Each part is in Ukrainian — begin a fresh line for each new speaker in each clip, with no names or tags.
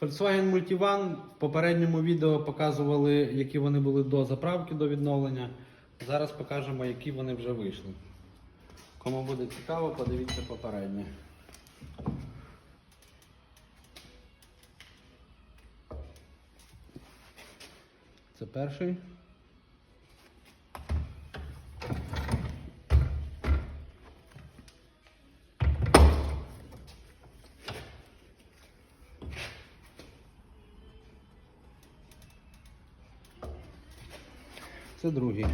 Volkswagen Multivan в попередньому відео показували, які вони були до заправки до відновлення. Зараз покажемо, які вони вже вийшли. Кому буде цікаво, подивіться попереднє. Це перший. Це другий.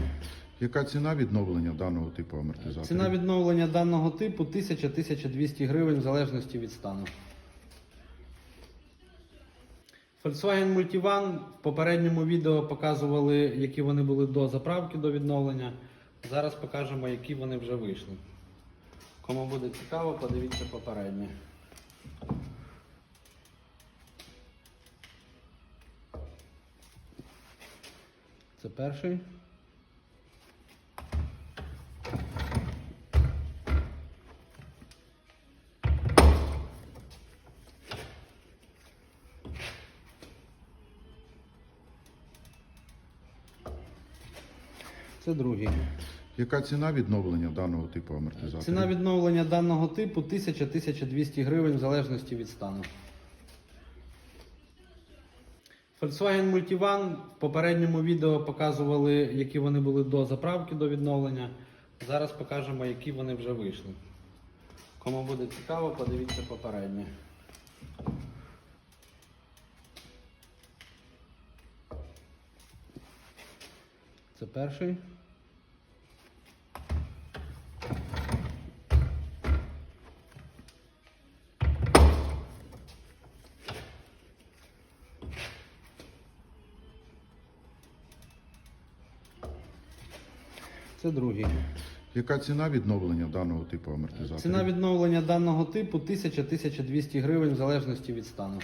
Яка ціна відновлення даного типу амортизатора?
Ціна відновлення даного типу 1000-1200 гривень в залежності від стану. Volkswagen Multivan в попередньому відео показували, які вони були до заправки до відновлення. Зараз покажемо, які вони вже вийшли. Кому буде цікаво, подивіться попереднє. Це перший. Це другий.
Яка ціна відновлення даного типу амортизатора?
Ціна відновлення даного типу 1000-1200 гривень в залежності від стану. Volkswagen Multivan в попередньому відео показували, які вони були до заправки до відновлення. Зараз покажемо, які вони вже вийшли. Кому буде цікаво, подивіться попереднє. Це перший. Це другий.
Яка ціна відновлення даного типу амортизатора?
Ціна відновлення даного типу 1000-1200 гривень в залежності від стану.